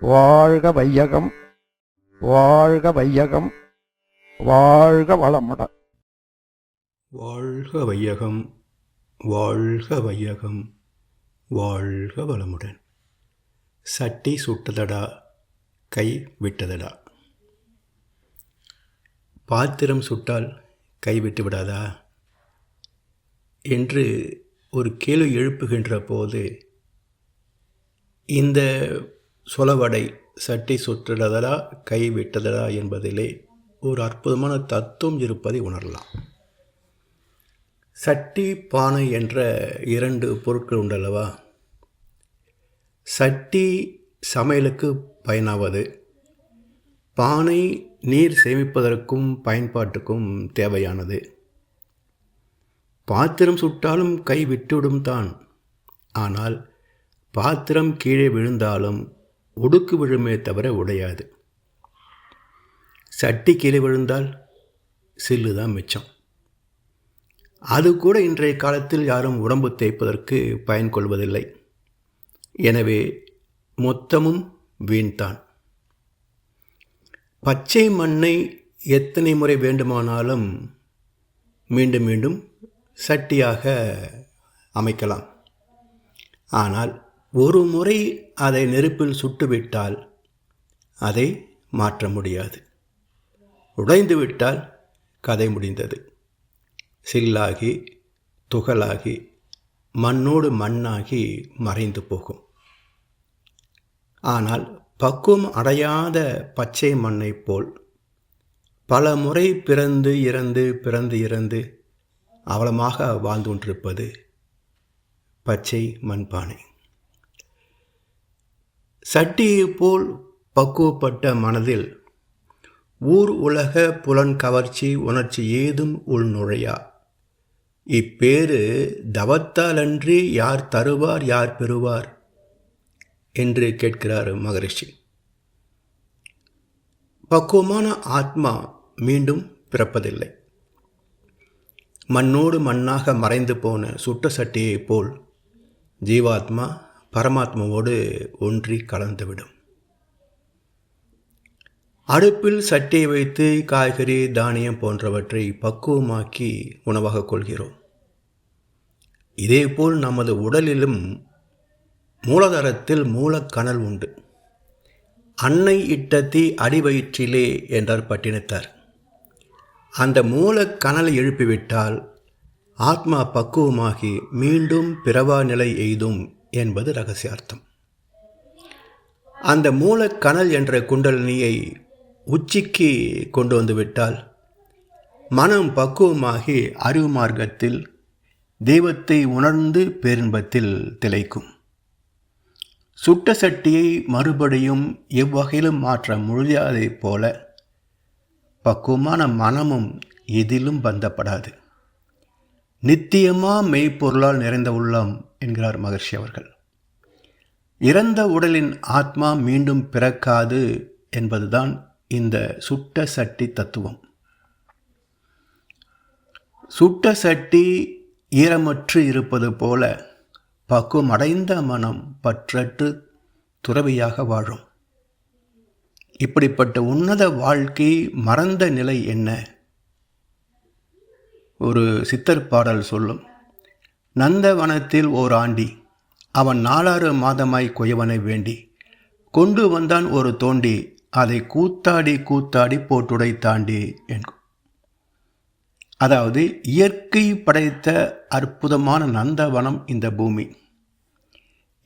வாழ்க வையகம் வாழ்க வையகம் வாழ்க வளமுடன் வாழ்க வையகம் வாழ்க வையகம் வாழ்க வளமுடன். சட்டி சுட்டதடா கை விட்டதடா. பாத்திரம் சுட்டால் கை விட்டு விடாதா? என்று ஒரு கேள்வி எழுப்புகின்ற போது இந்த சொலவடை சட்டி சுட்டுறதடா கை விட்டதடா என்பதிலே ஒரு அற்புதமான தத்துவம் இருப்பதை உணரலாம். சட்டி பானை என்ற இரண்டு பொருட்கள் உண்டல்லவா? சட்டி சமையலுக்கு பயனாவது பானை நீர் சேமிப்பதற்கும் பயன்பாட்டுக்கும் தேவையானது. பாத்திரம் சுட்டாலும் கை விட்டுவிடும் தான் ஆனால் பாத்திரம் கீழே விழுந்தாலும் உடுக்கு விழுமே தவிர உடையாது. சட்டி கீழே விழுந்தால் சில்லு தான் மிச்சம். அது கூட இன்றைய காலத்தில் யாரும் உடம்பு தேய்ப்பதற்கு பயன் கொள்வதில்லை. எனவே மொத்தமும் வீண்தான் பச்சை மண்ணை எத்தனை முறை வேண்டுமானாலும் மீண்டும் மீண்டும் சட்டியாக அமைக்கலாம். ஆனால் ஒரு முறை அதை நெருப்பில் சுட்டுவிட்டால் அதை மாற்ற முடியாது. உடைந்துவிட்டால் கதை முடிந்தது. சில்லாகி துகளாகி மண்ணோடு மண்ணாகி மறைந்து போகும். ஆனால் பக்குவம் அடையாத பச்சை மண்ணைப் போல் பல முறை பிறந்து இறந்து பிறந்து இறந்து அவலமாக வாழ்ந்து கொண்டிருப்பது பச்சை மண்பானை. சட்டியைப் போல் பக்குவப்பட்ட மனதில் ஊர் உலக புலன் கவர்ச்சி உணர்ச்சி ஏதும் உள்நுழையா இப்பேறு தவத்தாலன்றி யார் தருவார் யார் பெறுவார்? என்று கேட்கிறார் மகரிஷி. பக்குவமான ஆத்மா மீண்டும் பிறப்பதில்லை. மண்ணோடு மண்ணாக மறைந்து போன சுட்ட சட்டியைப் போல் ஜீவாத்மா பரமாத்மாவோடு ஒன்றி கலந்துவிடும். அடுப்பில் சட்டியை வைத்து காய்கறி தானியம் போன்றவற்றை பக்குவமாக்கி உணவாக கொள்கிறோம். இதேபோல் நமது உடலிலும் மூலதரத்தில் மூலக்கணல் உண்டு. அன்னை இட்டத்தி அடிவயிற்றிலே என்றார் பட்டினத்தார். அந்த மூலக்கணலை எழுப்பிவிட்டால் ஆத்மா பக்குவமாகி மீண்டும் பிறவா நிலை எய்தும் என்பது ரகசியார்த்தம் அந்த மூலக்கணல் என்ற குண்டலினியை உச்சிக்கு கொண்டு வந்துவிட்டால் மனம் பக்குவமாகி அறிவு மார்க்கத்தில் தெய்வத்தை உணர்ந்து பேரின்பத்தில் திளைக்கும். சுட்ட சட்டியை மறுபடியும் எவ்வகையிலும் மாற்ற முடியாதைப் போல பக்குவமான மனமும் எதிலும் பந்தப்படாது. நித்தியமா மெய்ப்பொருளால் நிறைந்த உள்ளம் என்கிறார் மகர்ஷி அவர்கள். இறந்த உடலின் ஆத்மா மீண்டும் பிறக்காது என்பதுதான் இந்த சுட்ட சட்டி தத்துவம். சுட்ட சட்டி ஈரமற்று இருப்பது போல பக்குவம் அடைந்த மனம் பற்றற்று துறவியாக வாழும். இப்படிப்பட்ட உன்னத வாழ்க்கை மறந்த நிலை என்ன? ஒரு சித்தர் பாடல் சொல்லும். நந்தவனத்தில் ஓர் ஆண்டி அவன் நாலாறு மாதமாய் கொயவனை வேண்டி கொண்டு வந்தான் ஒரு தோண்டி அதை கூத்தாடி கூத்தாடி போட்டுடை தாண்டி என்கும் அதாவது இயற்கை படைத்த அற்புதமான நந்தவனம் இந்த பூமி.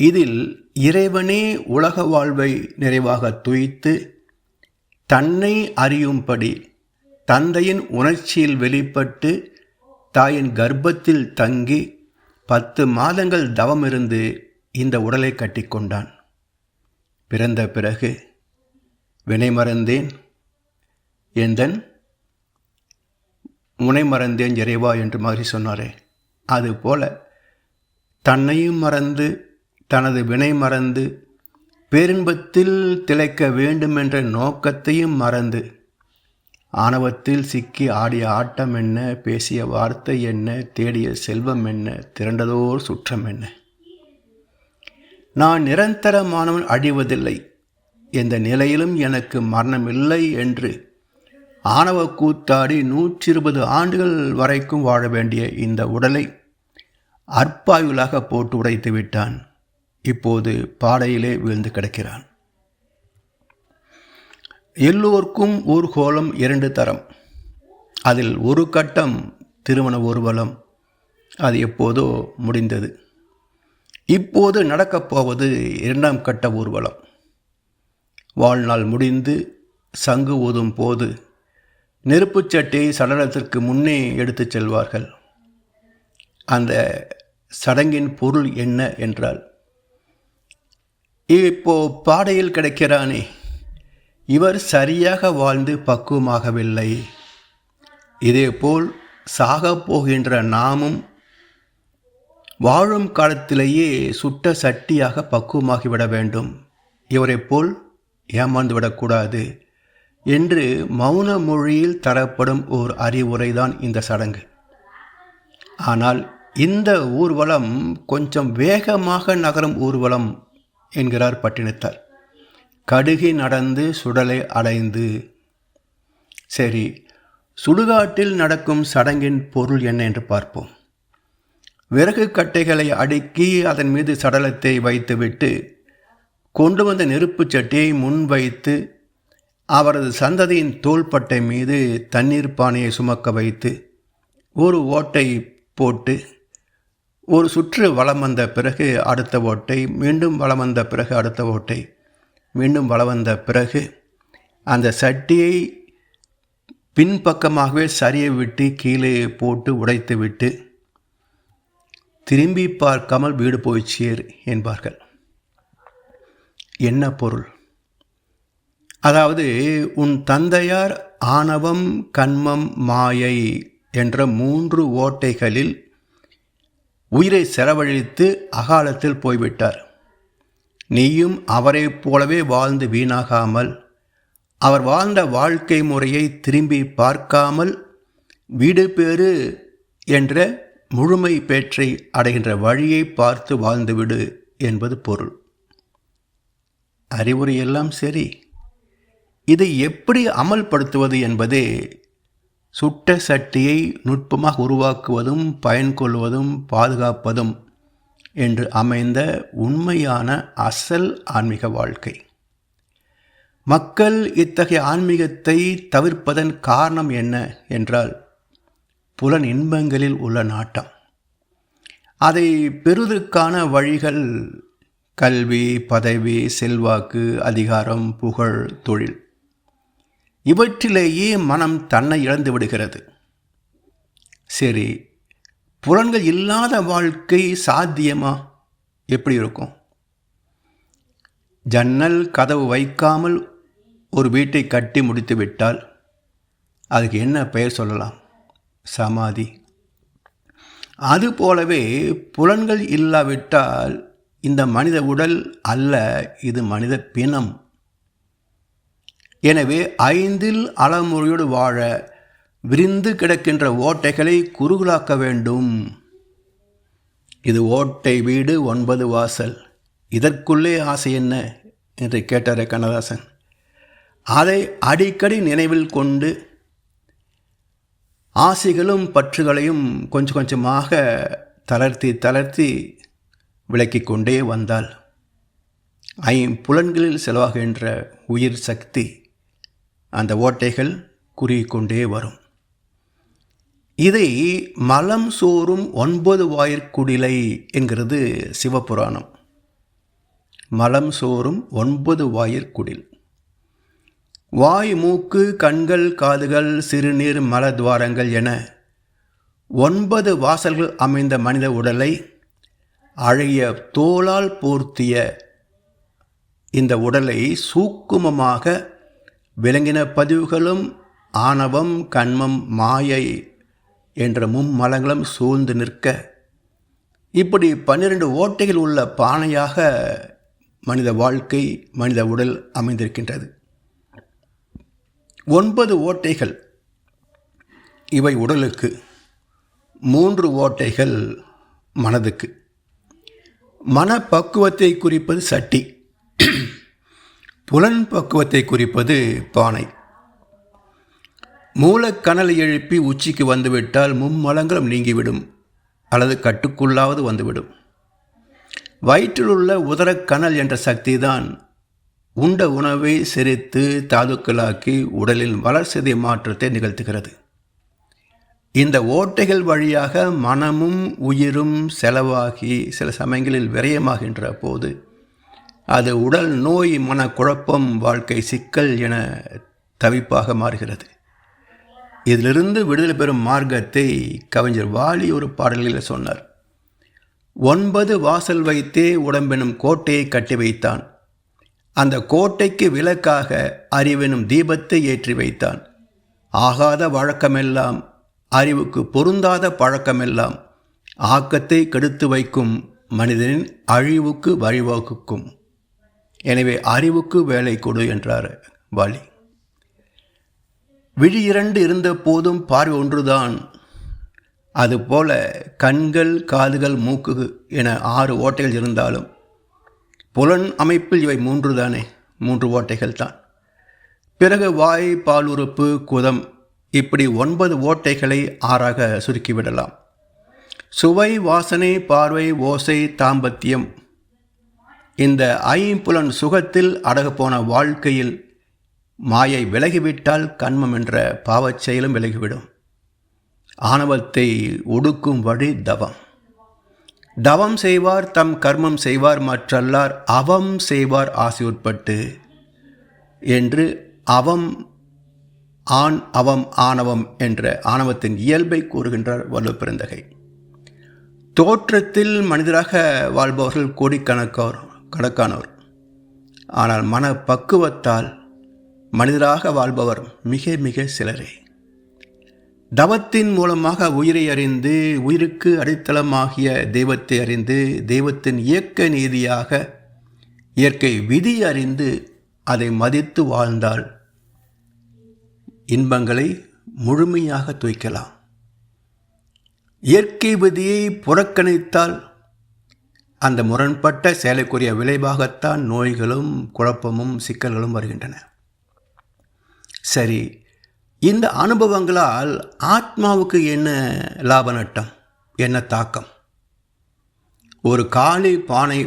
இதில் இறைவனே உலக வாழ்வை நிறைவாக துய்த்து தன்னை அறியும்படி தந்தையின் உணர்ச்சியில் வெளிப்பட்டு தாயின் கர்ப்பத்தில் தங்கி பத்து மாதங்கள் தவம் இருந்து இந்த உடலை கட்டிக்கொண்டான். பிறந்த பிறகு வினை மறந்தேன். எந்தன் முனை மறந்தேன் இறைவா என்று மாதிரி சொன்னாரே. அதுபோல தன்னையும் மறந்து தனது வினை மறந்து பேரின்பத்தில் திளைக்க வேண்டும் என்ற நோக்கத்தையும் மறந்து ஆணவத்தில் சிக்கி ஆடிய ஆட்டம் என்ன? பேசிய வார்த்தை என்ன? தேடிய செல்வம் என்ன? திரண்டதோர் சுற்றம் என்ன? நான் நிரந்தரமானவன் அழிவதில்லை எந்த நிலையிலும் எனக்கு மரணமில்லை என்று ஆணவ கூத்தாடி நூற்றி இருபது ஆண்டுகள் வரைக்கும் வாழ வேண்டிய இந்த உடலை அற்பாயுளாக போட்டு உடைத்து விட்டான். இப்போது பாடையிலே வீழ்ந்து கிடக்கிறான். எல்லோருக்கும் ஊர்கோலம் இரண்டு தரம். அதில் ஒரு கட்டம் திருமண ஊர்வலம். அது எப்போதோ முடிந்தது. இப்போது நடக்கப் போவது இரண்டாம் கட்ட ஊர்வலம். வாழ்நாள் முடிந்து சங்கு ஊதும் போது நெருப்புச் சட்டையை சடலத்திற்கு முன்னே எடுத்துச் செல்வார்கள். அந்த சடங்கின் பொருள் என்ன என்றால் இப்போ பாடையில் கிடைக்கிறானே இவர் சரியாக வாழ்ந்து பக்குவமாகவில்லை. இதேபோல் சாகப் போகின்ற நாமும் வாழும் காலத்திலேயே சுட்ட சட்டியாக பக்குவமாகிவிட வேண்டும். இவரைப் போல் ஏமாந்து விடக்கூடாது என்று மௌன மொழியில் தரப்படும் ஓர் அறிவுரைதான் இந்த சடங்கு. ஆனால் இந்த ஊர்வலம் கொஞ்சம் வேகமாக நகரும் ஊர்வலம் என்கிறார் பட்டினத்தார். கடுகி நடந்து சுடலை அடைந்து. சரி சுடுகாட்டில் நடக்கும் சடங்கின் பொருள் என்ன என்று பார்ப்போம். விறகு கட்டைகளை அடுக்கி அதன் மீது சடலத்தை வைத்துவிட்டு கொண்டு வந்த நெருப்புச் சட்டியை முன் வைத்து அவரது சந்ததியின் தோள்பட்டை மீது தண்ணீர் பானையை சுமக்க வைத்து ஒரு ஓட்டை போட்டு ஒரு சுற்று வளம் வந்த பிறகு அடுத்த ஓட்டை மீண்டும் வளம் வந்த பிறகு அடுத்த ஓட்டை மீண்டும் வள வந்த பிறகு அந்த சட்டியை பின்பக்கமாகவே சரிய விட்டு கீழே போட்டு உடைத்து விட்டு திரும்பி பார்க்காமல் வீடு போய் சேர் என்பார்கள். என்ன பொருள்? அதாவது உன் தந்தையார் ஆணவம் கண்மம் மாயை என்ற மூன்று ஓட்டைகளில் உயிரை செலவழித்து அகாலத்தில் போய்விட்டார். நீயும் அவரைப் போலவே வாழ்ந்து வீணாகாமல் அவர் வாழ்ந்த வாழ்க்கை முறையை திரும்பி பார்க்காமல் வீடு பேறு என்ற முழுமை பேற்றை அடைகின்ற வழியை பார்த்து வாழ்ந்துவிடு என்பது பொருள். அறிவுரை எல்லாம் சரி. இதை எப்படி அமல்படுத்துவது என்பதே சுட்ட சட்டியை நுட்பமாக உருவாக்குவதும் பயன் கொள்வதும் பாதுகாப்பதும் என்று அமைந்த உண்மையான அசல் ஆன்மீக வாழ்க்கை. மக்கள் இத்தகைய ஆன்மீகத்தை தவிர்ப்பதன் காரணம் என்ன என்றால் புலன் இன்பங்களில் உள்ள நாட்டம். அதை பெறுவதற்கான வழிகள் கல்வி பதவி செல்வாக்கு அதிகாரம் புகழ் தொழில். இவற்றிலேயே மனம் தன்னை இழந்து விடுகிறது. சரி புலன்கள் இல்லாத வாழ்க்கை சாத்தியமா? எப்படி இருக்கும்? ஜன்னல் கதவு வைக்காமல் ஒரு வீட்டை கட்டி முடித்து விட்டால் அதுக்கு என்ன பெயர் சொல்லலாம்? சமாதி. அதுபோலவே புலன்கள் இல்லாவிட்டால் இந்த மனித உடல் அல்ல இது மனித பிணம். எனவே ஐந்தில் அளமுறையோடு வாழ விரிந்து கிடக்கின்ற ஓட்டைகளை குறுகலாக்க வேண்டும். இது ஓட்டை வீடு ஒன்பது வாசல். இதற்குள்ளே ஆசை என்ன? என்று கேட்டாரே கண்ணதாசன். அதை அடிக்கடி நினைவில் கொண்டு ஆசைகளும் பற்றுகளையும் கொஞ்சம் கொஞ்சமாக தளர்த்தி தளர்த்தி விளக்கிக் கொண்டே வந்தால் ஐம்புலன்களில் செலவாகின்ற உயிர் சக்தி அந்த ஓட்டைகள் குறுகிக்கொண்டே வரும். இதை மலம் சோறும் ஒன்பது வாயிற்குடிலை என்கிறது சிவபுராணம். மலம் சோறும் ஒன்பது வாயிற்குடில் வாய் மூக்கு கண்கள் காதுகள் சிறுநீர் மலத்வாரங்கள் என ஒன்பது வாசல்கள் அமைந்த மனித உடலை அழைய தோளால் போர்த்திய இந்த உடலை சூக்குமமாக விளங்கின பதிவுகளும் ஆணவம் கண்மம் மாயை என்ற மும்மலங்களும் சூழ்ந்து நிற்க இப்படி பன்னிரண்டு ஓட்டைகள் உள்ள பானையாக மனித வாழ்க்கை மனித உடல் அமைந்திருக்கின்றது. ஒன்பது ஓட்டைகள் இவை உடலுக்கு மூன்று ஓட்டைகள் மனதுக்கு. மனப்பக்குவத்தை குறிப்பது சட்டி புலன் பக்குவத்தை குறிப்பது பானை. மூலக்கணலை எழுப்பி உச்சிக்கு வந்துவிட்டால் மும்மலங்களும் நீங்கிவிடும் அல்லது கட்டுக்குள்ளாவது வந்துவிடும். வயிற்றிலுள்ள உதரக்கணல் என்ற சக்திதான் உண்ட உணவை செரித்து தாதுக்களாக்கி உடலின் வளர்சிதை மாற்றத்தை நிகழ்த்துகிறது. இந்த ஓட்டைகள் வழியாக மனமும் உயிரும் செலவாகி சில சமயங்களில் விரயமாகின்ற போது அது உடல் நோய் மனக்குழப்பம் வாழ்க்கை சிக்கல் என தவிப்பாக மாறுகிறது. இதிலிருந்து விடுதலை பெறும் மார்க்கத்தை கவிஞர் வாலி ஒரு பாடலில் சொன்னார். ஒன்பது வாசல் வைத்தே உடம்பெனும் கோட்டையை கட்டி வைத்தான். அந்த கோட்டைக்கு விளக்காக அறிவெனும் தீபத்தை ஏற்றி வைத்தான். ஆகாத வழக்கமெல்லாம் அறிவுக்கு பொருந்தாத பழக்கமெல்லாம் ஆக்கத்தை கெடுத்து வைக்கும் மனிதனின் அழிவுக்கு வழிவகுக்கும். எனவே அறிவுக்கு வேலை கொடு என்றார் வாலி. விழி இரண்டு இருந்த போதும் பார்வை ஒன்றுதான். அதுபோல கண்கள் காதுகள் மூக்கு என ஆறு ஓட்டைகள் இருந்தாலும் புலன் அமைப்பில் இவை மூன்று தானே மூன்று ஓட்டைகள் தான் பிறகு வாய் பாலுறுப்பு குதம் இப்படி ஒன்பது ஓட்டைகளை ஆறாக சுருக்கிவிடலாம். சுவை வாசனை பார்வை ஓசை தாம்பத்தியம். இந்த ஐம்புலன் சுகத்தில் அடகுப்போன வாழ்க்கையில் மாயை விலகிவிட்டால் கண்மம் என்ற பாவச் செயலும் விலகிவிடும். ஆணவத்தை ஒடுக்கும் வழி தவம். தவம் செய்வார் தம் கர்மம் செய்வார் மற்றல்லார் அவம் செய்வார் ஆசையுட்பட்டு என்று அவம் ஆண் அவம் ஆணவம் என்ற ஆணவத்தின் இயல்பை கூறுகின்றார் வலுப்பெருந்தகை தோற்றத்தில் மனிதராக வாழ்பவர்கள் கோடிக்கணக்கோர் கணக்கானோர் ஆனால் மன பக்குவத்தால் மனிதராக வாழ்பவர் மிக மிக சிலரே. தவத்தின் மூலமாக உயிரை அறிந்து உயிருக்கு அடித்தளமாகிய தெய்வத்தை அறிந்து தெய்வத்தின் இயக்க நீதியாக இயற்கை விதி அறிந்து அதை மதித்து வாழ்ந்தால் இன்பங்களை முழுமையாக துய்க்கலாம். இயற்கை விதியை புறக்கணித்தால் அந்த முரண்பட்ட செயலுக்குரிய விளைவாகத்தான் நோய்களும் குழப்பமும் சிக்கல்களும் வருகின்றன. சரி இந்த அனுபவங்களால் ஆத்மாவுக்கு என்ன லாப நட்டம் என்ன தாக்கம்? ஒரு காலி பானை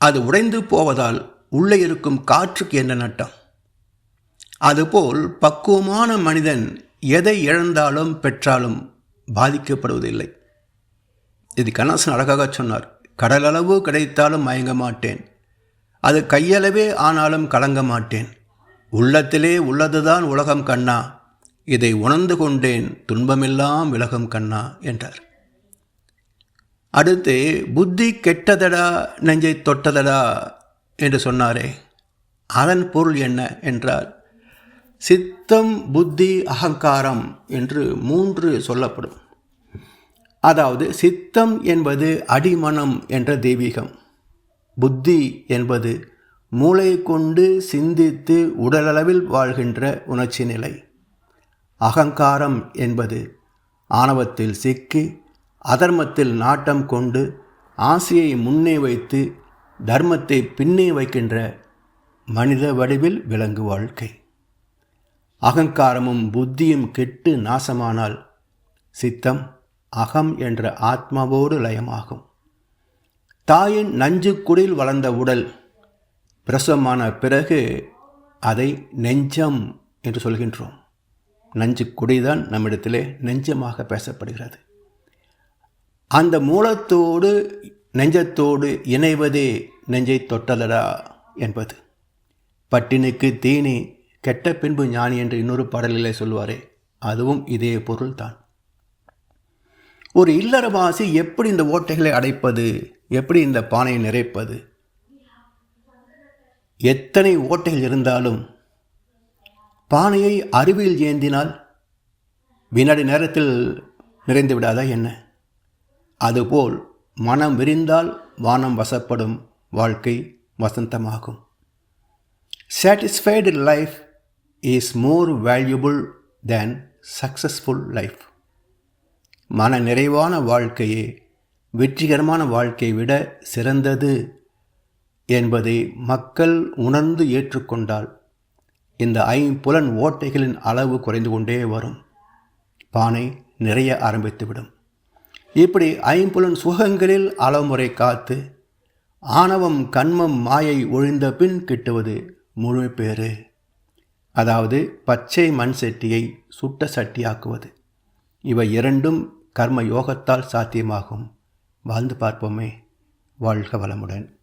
அது உடைந்து போவதால் உள்ளே இருக்கும் காற்றுக்கு என்ன நட்டம்? அதுபோல் பக்குவமான மனிதன் எதை இழந்தாலும் பெற்றாலும் பாதிக்கப்படுவதில்லை. இது கண்ணாசன் அழகாக சொன்னார் கடலளவு கிடைத்தாலும் மயங்க மாட்டேன். அது கையளவே ஆனாலும் கலங்க மாட்டேன். உள்ளத்திலே உள்ளதுதான் உலகம் கண்ணா. இதை உணர்ந்து கொண்டேன் துன்பமெல்லாம் விலகம் கண்ணா என்றார். அடுத்து புத்தி கெட்டதடா நெஞ்சை தொட்டதடா? என்று சொன்னாரே. அதன் பொருள் என்ன? என்றால் சித்தம் புத்தி அகங்காரம் என்று மூன்று சொல்லப்படும். அதாவது சித்தம் என்பது அடிமனம் என்ற தெய்வீகம். புத்தி என்பது மூளை கொண்டு சிந்தித்து உடலளவில் வாழ்கின்ற உணர்ச்சி நிலை. அகங்காரம் என்பது ஆணவத்தில் சிக்கி அதர்மத்தில் நாட்டம் கொண்டு ஆசையை முன்னே வைத்து தர்மத்தை பின்னே வைக்கின்ற மனித வடிவில் விலங்கு வாழ்க்கை. அகங்காரமும் புத்தியும் கெட்டு நாசமானால் சித்தம் அகம் என்ற ஆத்மாவோடு லயமாகும். தாயின் நஞ்சுக்குடில் வளர்ந்த உடல் பிரசவமான பிறகு அதை நெஞ்சம் என்று சொல்கின்றோம். நஞ்சு குடிதான் நம்மிடத்திலே நெஞ்சமாக பேசப்படுகிறது. அந்த மூலத்தோடு நெஞ்சத்தோடு இணைவதே நெஞ்சை தொட்டலடா என்பது. பட்டினுக்கு தீனி கெட்ட பின்பு ஞானி என்று இன்னொரு பாடலிலே சொல்வாரே அதுவும் இதே பொருள்தான். ஒரு இல்லறவாசி எப்படி இந்த ஓட்டைகளை அடைப்பது எப்படி இந்த பானையை நிறைப்பது எத்தனை ஓட்டைகள் இருந்தாலும் பானையை அருவியில் ஏந்தினால் வினாடி நேரத்தில் நிறைந்து விடாதா என்ன? அதுபோல் மனம் விரிந்தால் வானம் வசப்படும் வாழ்க்கை வசந்தமாகும். Satisfied life is more valuable than successful life மன நிறைவான வாழ்க்கையே வெற்றிகரமான வாழ்க்கையை விட சிறந்தது என்பதை மக்கள் உணர்ந்து ஏற்றுக்கொண்டால் இந்த ஐம்புலன் ஓட்டைகளின் அளவு குறைந்து கொண்டே வரும். பானை நிறைய ஆரம்பித்துவிடும். இப்படி ஐம்புலன் சுகங்களில் அளவுமுறை காத்து ஆணவம் கண்மம் மாயை ஒழிந்த பின் கிட்டுவது முழு பேறு. அதாவது பச்சை மண் சட்டியை சுட்ட சட்டியாக்குவது. இவை இரண்டும் கர்ம யோகத்தால் சாத்தியமாகும். வாழ்ந்து பார்ப்போமே. வாழ்க வளமுடன்.